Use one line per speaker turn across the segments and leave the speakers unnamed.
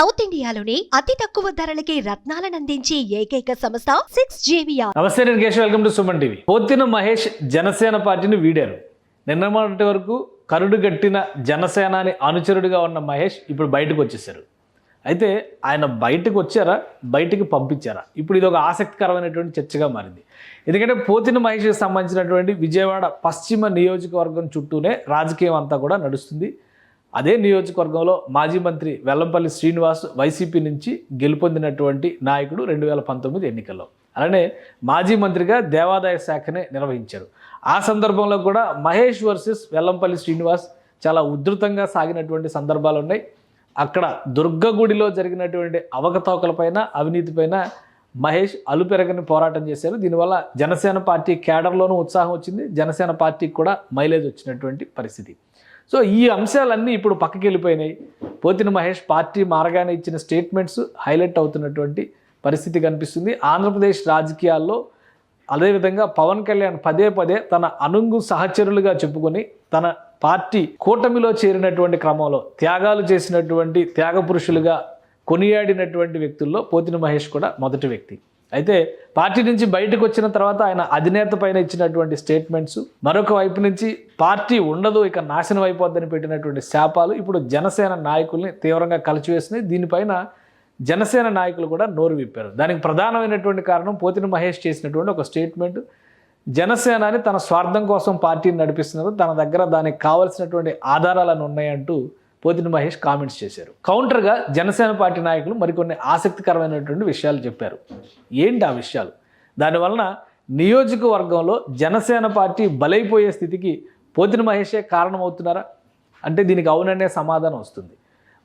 South ఇండియాలోనే అతి తక్కువ ధరలకి రత్నాలనందించే ఏకైక సంస్థ సిక్స్ జేవియా
నమస్తే నేను Keshav welcome to Suman TV. Pothina Mahesh Janasena పార్టీని వీడారు. నిన్న వరకు కరుడు గట్టిన జనసేనాని అనుచరుడిగా ఉన్న మహేష్ ఇప్పుడు బయటకు వచ్చేసారు. అయితే ఆయన బయటకు వచ్చారా? బయటకు పంపించారా? ఇప్పుడు ఇది ఒక ఆసక్తికరమైనటువంటి చర్చగా మారింది. ఎందుకంటే పోతిన మహేష్కి సంబంధించినటువంటి విజయవాడ పశ్చిమ నియోజకవర్గం చుట్టూనే రాజకీయం అంతా కూడా నడుస్తుంది. అదే నియోజకవర్గంలో మాజీ మంత్రి వెల్లంపల్లి శ్రీనివాస్ వైసీపీ నుంచి గెలుపొందినటువంటి నాయకుడు రెండు వేల పంతొమ్మిది ఎన్నికల్లో. అలానే మాజీ మంత్రిగా దేవాదాయ శాఖనే నిర్వహించారు. ఆ సందర్భంలో కూడా మహేష్ వర్సెస్ వెల్లంపల్లి శ్రీనివాస్ చాలా ఉధృతంగా సాగినటువంటి సందర్భాలు ఉన్నాయి. అక్కడ దుర్గగుడిలో జరిగినటువంటి అవకతవకలపైన అవినీతిపైన మహేష్ అలుపెరగని పోరాటం చేశారు. దీనివల్ల జనసేన పార్టీ కేడర్లోనూ ఉత్సాహం వచ్చింది. జనసేన పార్టీకి కూడా మైలేజ్ వచ్చినటువంటి పరిస్థితి. సో ఈ అంశాలన్నీ ఇప్పుడు పక్కకి వెళ్ళిపోయినాయి పోతిన మహేష్ పార్టీ మారగానే ఇచ్చిన స్టేట్మెంట్స్ హైలైట్ అవుతున్నటువంటి పరిస్థితి కనిపిస్తుంది. ఆంధ్రప్రదేశ్ రాజకీయాల్లో అదేవిధంగా పవన్ కళ్యాణ్ పదే పదే తన అనుంగు సహచరులుగా చెప్పుకొని తన పార్టీ కూటమిలో చేరినటువంటి క్రమంలో త్యాగాలు చేసినటువంటి త్యాగ పురుషులుగా కొనియాడినటువంటి వ్యక్తుల్లో పోతిన మహేష్ కూడా మొదటి వ్యక్తి. అయితే పార్టీ నుంచి బయటకు వచ్చిన తర్వాత ఆయన అధినేత పైన ఇచ్చినటువంటి స్టేట్మెంట్స్ మరొక వైపు నుంచి పార్టీ ఉండదు ఇక నాశనం అయిపోద్దని పెట్టినటువంటి శాపాలు ఇప్పుడు జనసేన నాయకుల్ని తీవ్రంగా కలిచివేసినాయి దీనిపైన జనసేన నాయకులు కూడా నోరు విప్పారు. దానికి ప్రధానమైనటువంటి కారణం పోతిన మహేష్ చేసినటువంటి ఒక స్టేట్మెంట్ జనసేనని తన స్వార్థం కోసం పార్టీని నడిపిస్తున్నారు. తన దగ్గర దానికి కావలసినటువంటి ఆధారాలను ఉన్నాయంటూ పోతిన మహేష్ కామెంట్స్ చేశారు. కౌంటర్గా జనసేన పార్టీ నాయకులు మరికొన్ని ఆసక్తికరమైనటువంటి విషయాలు చెప్పారు. ఏంటి ఆ విషయాలు? దానివలన నియోజకవర్గంలో జనసేన పార్టీ బలైపోయే స్థితికి పోతిన మహేషే కారణమవుతున్నారా? అంటే దీనికి అవుననే సమాధానం వస్తుంది.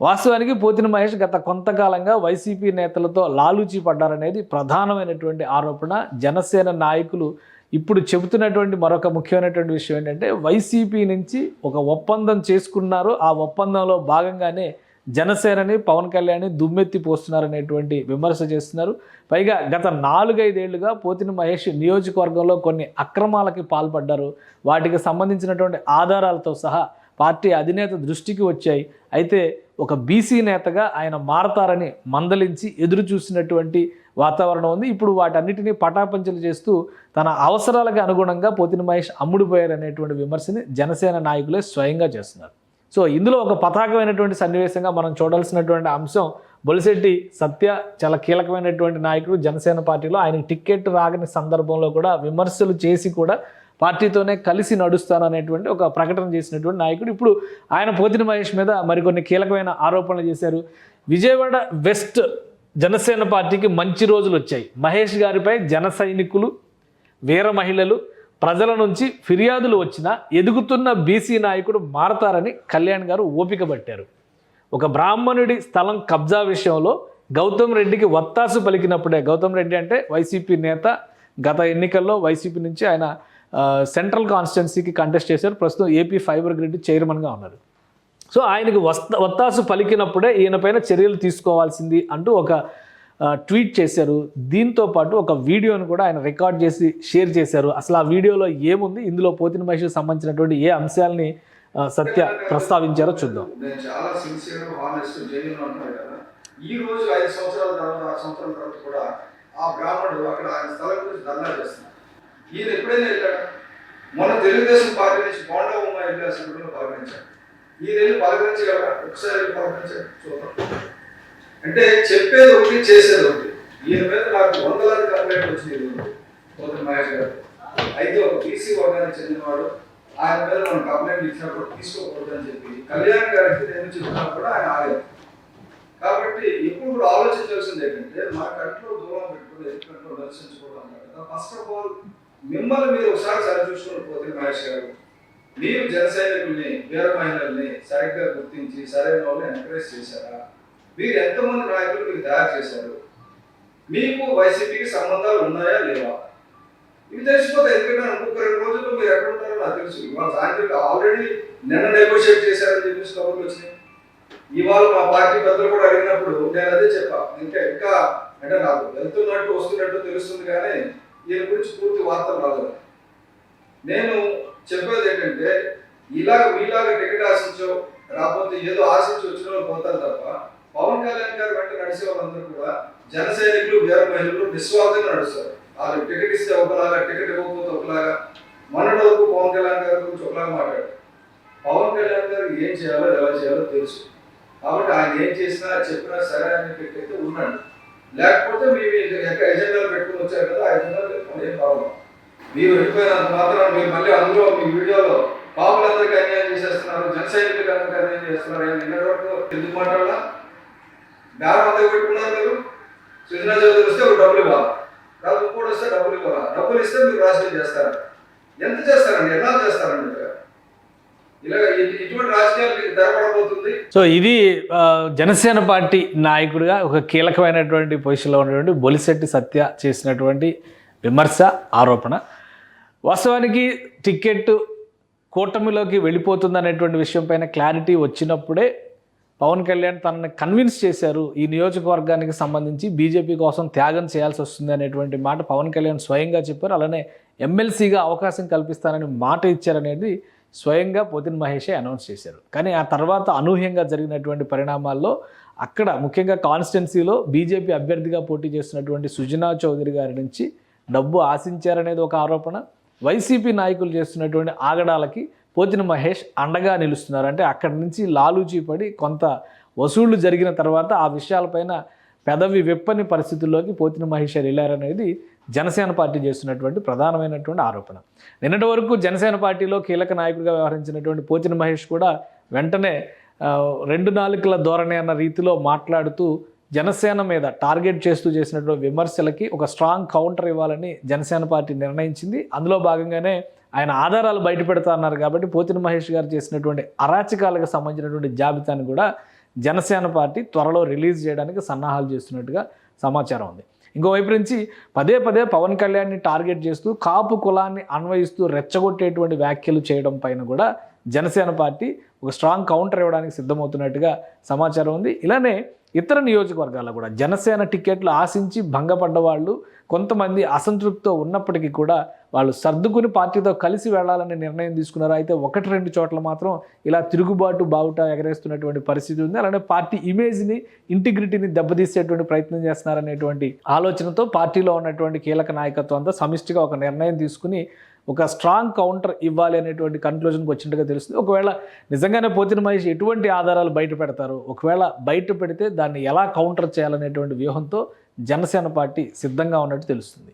వాస్తవానికి పోతిన మహేష్ గత కొంతకాలంగా వైసీపీ నేతలతో లాలూచి పడ్డారనేది ప్రధానమైనటువంటి ఆరోపణ. జనసేన నాయకులు ఇప్పుడు చెబుతున్నటువంటి మరొక ముఖ్యమైనటువంటి విషయం ఏంటంటే వైసీపీ నుంచి ఒక ఒప్పందం చేసుకున్నారు. ఆ ఒప్పందంలో భాగంగానే జనసేనని పవన్ కళ్యాణ్ని దుమ్మెత్తి పోస్తున్నారనేటువంటి విమర్శ చేస్తున్నారు. పైగా గత నాలుగైదేళ్ళుగా పోతిన మహేష్ నియోజకవర్గంలో కొన్ని అక్రమాలకి పాల్పడ్డారు. వాటికి సంబంధించినటువంటి ఆధారాలతో సహా పార్టీ అధినేత దృష్టికి వచ్చాయి. అయితే ఒక బీసీ నేతగా ఆయన మారతారని మందలించి ఎదురు చూసినటువంటి వాతావరణం ఉంది. ఇప్పుడు వాటన్నిటినీ పటాపంచలు చేస్తూ తన అవసరాలకు అనుగుణంగా పోతిన మహేష్ అమ్ముడుపోయారు అనేటువంటి విమర్శని జనసేన నాయకులే స్వయంగా చేస్తున్నారు. సో ఇందులో ఒక పతాకమైనటువంటి సన్నివేశంగా మనం చూడాల్సినటువంటి అంశం బొలిశెట్టి సత్య చాలా కీలకమైనటువంటి నాయకుడు జనసేన పార్టీలో ఆయనకు టికెట్ రాగని సందర్భంలో కూడా విమర్శలు చేసి కూడా పార్టీతోనే కలిసి నడుస్తాను అనేటువంటి ఒక ప్రకటన చేసినటువంటి నాయకుడు. ఇప్పుడు ఆయన పోతిన మహేష్ మీద మరికొన్ని కీలకమైన ఆరోపణలు చేశారు. విజయవాడ వెస్ట్ జనసేన పార్టీకి మంచి రోజులు వచ్చాయి. మహేష్ గారిపై జన సైనికులు వీర మహిళలు ప్రజల నుంచి ఫిర్యాదులు వచ్చినా ఎదుగుతున్న బీసీ నాయకుడు మారతారని కళ్యాణ్ గారు ఓపిక పట్టారు. ఒక బ్రాహ్మణుడి స్థలం కబ్జా విషయంలో గౌతమ్ రెడ్డికి వత్తాసు పలికినప్పుడే గౌతమ్ రెడ్డి అంటే వైసీపీ నేత గత ఎన్నికల్లో వైసీపీ నుంచి ఆయన సెంట్రల్ కాన్స్టిట్యున్సీకి కంటెస్ట్ చేశారు. ప్రస్తుతం ఏపీ ఫైబర్ గ్రిడ్ చైర్మన్గా ఉన్నారు. సో ఆయనకు వస్త వత్తాసు పలికినప్పుడే ఈయనపైన చర్యలు తీసుకోవాల్సింది అంటూ ఒక ట్వీట్ చేశారు. దీంతో పాటు ఒక వీడియోను కూడా ఆయన రికార్డ్ చేసి షేర్ చేశారు. అసలు ఆ వీడియోలో ఏముంది? ఇందులో పోతిన మహేష్కి సంబంధించినటువంటి ఏ అంశాలని సత్య ప్రస్తావించారో చూద్దాం.
చాలా సిన్సియర్ హానెస్ట్ కదా. ఈ రోజు ఐదు సంవత్సరాల తర్వాత ఆరు సంవత్సరాల తర్వాత కూడా ఆ బ్రాహ్మణుడు అక్కడ ఆయన స్థలం గురించి ధర్నా చేస్తున్నారు ఈయన ఎప్పుడైనా వెళ్ళాడు? మొన్న తెలుగుదేశం పార్టీ నుంచి బోండా ఉమ్మ వెళ్ళి అసెంబ్లీలో పలకరించాడు ఈయన వెళ్ళి పలకరించగలరా? ఒకసారి వెళ్ళి పలకరించాడు చూద్దాం. అంటే చెప్పేది ఒకటి చేసేది ఒకటి. ఈయన మీద నాకు వందలాది కంప్లైంట్ వచ్చింది ఈరోజు మహేష్ గారు. అయితే ఒక బీసీ వర్గానికి చెందినవాడు ఆయన మీద మనం కంప్లైంట్ ఇచ్చినప్పుడు తీసుకోకూడదని చెప్పి కళ్యాణ్ గారికి నేను చెప్పినా కూడా ఆయన ఆగలేదు కాబట్టి ఇప్పుడు కూడా ఆలోచించాల్సింది ఏంటంటే మన కంట్లో దూరం పెట్టుకుని ఎటు కంట్లో దర్శించుకోవడం కదా ఫస్ట్ ఆఫ్ ఆల్ మిమ్మల్ని మీరు ఒకసారి సరిచూసుకుని పోతే మహేష్ గారు మీరు జన సైనికుల్ని వీర మహిళల్ని సరిగ్గా గుర్తించి సరైన వాళ్ళని ఎంకరేజ్ చేశారా? మీరు ఎంతమంది నాయకులు మీరు తయారు చేశారు? మీకు వైసీపీకి సంబంధాలు ఉన్నాయా లేవా? ఇవి తెలిసిపోతే ఎందుకంటే ఇంకొక రెండు రోజుల్లో మీరు ఎక్కడ ఉంటారో నాకు తెలుసు. ఇవాళ సాయంత్రం ఆల్రెడీ నిన్న నెగోషియేట్ చేశారని చెప్పేసి కబుర్లు వచ్చినాయి. ఇవాళ మా పార్టీ పెద్దలు కూడా అడిగినప్పుడు నేను అదే చెప్పా. ఇంకా ఇంకా అంటే నాకు వెళ్తున్నట్టు వస్తున్నట్టు తెలుస్తుంది కానీ దీని గురించి పూర్తి వార్తలు రాలేదు. నేను చెప్పేది ఏంటంటే ఇలాగ మీలాగ టికెట్ ఆశించో రాకపోతే ఏదో ఆశించి వచ్చిన వాళ్ళు పోతారు తప్ప పవన్ కళ్యాణ్ గారు వెంట నడిచే వాళ్ళందరూ కూడా జన సైనికులు వీర మహిళలు నిస్వార్థంగా నడుస్తారు. వాళ్ళు టికెట్ ఇస్తే ఒకలాగా టికెట్ ఇవ్వకపోతే ఒకలాగా. మొన్నటి వరకు పవన్ కళ్యాణ్ గారి గురించి ఒకలాగా మాట్లాడారు. పవన్ కళ్యాణ్ గారు ఏం చేయాలో ఎలా చేయాలో తెలుసు. కాబట్టి ఆయన ఏం చేసినా చెప్పినా సరే అని పెట్టయితే ఉన్నాడు. లేకపోతే మీ ఎజెండాలు పెట్టుకుని వచ్చారు కదా ఆ ఎజెండాలు పెట్టుకుని ఏం ప్రాబ్లం మీరు వెళ్ళిపోయినంత మాత్రం మీరు మళ్ళీ అందులో మీ వీడియోలో పాపులందరికీ అన్యాయం చేసేస్తున్నారు జన సైనికులకు అందరికీ అన్యాయం చేస్తున్నారు అని నిన్నటి వరకు ఎందుకు మాట్లాడాలా? బేరం అంతా పెట్టుకున్నారు మీరు. సుజనా చౌదరి వస్తే ఒక డబ్బులు ఇవ్వాలి. రాజు కూడా వస్తే డబ్బులు ఇవ్వాలి. డబ్బులు ఇస్తే మీరు రాజకీయం చేస్తారు. ఎంత చేస్తారండి? ఎలా చేస్తారండి?
సో ఇది జనసేన పార్టీ నాయకుడిగా ఒక కీలకమైనటువంటి పొజిషన్లో ఉన్నటువంటి బొలిశెట్టి సత్య చేసినటువంటి విమర్శ ఆరోపణ. వాస్తవానికి టికెట్ కూటమిలోకి వెళ్ళిపోతుంది అనేటువంటి విషయం పైన క్లారిటీ వచ్చినప్పుడే పవన్ కళ్యాణ్ తనని కన్విన్స్ చేశారు. ఈ నియోజకవర్గానికి సంబంధించి బీజేపీ కోసం త్యాగం చేయాల్సి వస్తుంది అనేటువంటి మాట పవన్ కళ్యాణ్ స్వయంగా చెప్పారు. అలానే ఎమ్మెల్సీగా అవకాశం కల్పిస్తానని మాట ఇచ్చారనేది స్వయంగా పోతిన్ మహేషే అనౌన్స్ చేశారు. కానీ ఆ తర్వాత అనూహ్యంగా జరిగినటువంటి పరిణామాల్లో అక్కడ ముఖ్యంగా కాన్స్టిట్యున్సీలో బీజేపీ అభ్యర్థిగా పోటీ చేస్తున్నటువంటి సుజనా చౌదరి గారి నుంచి డబ్బు ఆశించారనేది ఒక ఆరోపణ. వైసీపీ నాయకులు చేస్తున్నటువంటి ఆగడాలకి పోతిన మహేష్ అండగా నిలుస్తున్నారు. అంటే అక్కడి నుంచి లాలూచీ పడి కొంత వసూళ్ళు జరిగిన తర్వాత ఆ విషయాలపైన పెదవి విప్పని పరిస్థితుల్లోకి పోతిన మహేష్ వెళ్ళారనేది జనసేన పార్టీ చేస్తున్నటువంటి ప్రధానమైనటువంటి ఆరోపణ. నిన్నటి వరకు జనసేన పార్టీలో కీలక నాయకుడిగా వ్యవహరించినటువంటి పోచిన మహేష్ కూడా వెంటనే రెండు నాలుకల ధోరణి అన్న రీతిలో మాట్లాడుతూ జనసేన మీద టార్గెట్ చేస్తూ చేసినటువంటి విమర్శలకి ఒక స్ట్రాంగ్ కౌంటర్ ఇవ్వాలని జనసేన పార్టీ నిర్ణయించింది. అందులో భాగంగానే ఆయన ఆధారాలు బయట పెడతా అన్నారు కాబట్టి పోతిన మహేష్ గారు చేసినటువంటి అరాచకాలకు సంబంధించినటువంటి జాబితాను కూడా జనసేన పార్టీ త్వరలో రిలీజ్ చేయడానికి సన్నాహాలు చేస్తున్నట్టుగా సమాచారం ఉంది. ఇంకోవైపు నుంచి పదే పదే పవన్ కళ్యాణ్ని టార్గెట్ చేస్తూ కాపు కులాన్ని అన్వయిస్తూ రెచ్చగొట్టేటువంటి వ్యాఖ్యలు చేయడం పైన కూడా జనసేన పార్టీ ఒక స్ట్రాంగ్ కౌంటర్ ఇవ్వడానికి సిద్ధమవుతున్నట్టుగా సమాచారం ఉంది. ఇలానే ఇతర నియోజకవర్గాల్లో కూడా జనసేన టికెట్లు ఆశించి భంగపడ్డ వాళ్ళు కొంతమంది అసంతృప్తితో ఉన్నప్పటికీ కూడా వాళ్ళు సర్దుకుని పార్టీతో కలిసి వెళ్ళాలనే నిర్ణయం తీసుకున్నారు. అయితే ఒకటి రెండు చోట్ల మాత్రం ఇలా తిరుగుబాటు బావుట ఎగరేస్తున్నటువంటి పరిస్థితి ఉంది. అలానే పార్టీ ఇమేజ్ని ఇంటిగ్రిటీని దెబ్బతీసేటువంటి ప్రయత్నం చేస్తున్నారనేటువంటి ఆలోచనతో పార్టీలో ఉన్నటువంటి కీలక నాయకత్వం అంతా సమిష్టిగా ఒక నిర్ణయం తీసుకుని ఒక స్ట్రాంగ్ కౌంటర్ ఇవ్వాలి అనేటువంటి కన్క్లూజన్కి వచ్చినట్టుగా తెలుస్తుంది. ఒకవేళ నిజంగానే పోతిన మహేష్ ఎటువంటి ఆధారాలు బయట పెడతారు ఒకవేళ బయట పెడితే దాన్ని ఎలా కౌంటర్ చేయాలనేటువంటి వ్యూహంతో జనసేన పార్టీ సిద్ధంగా ఉన్నట్టు తెలుస్తుంది.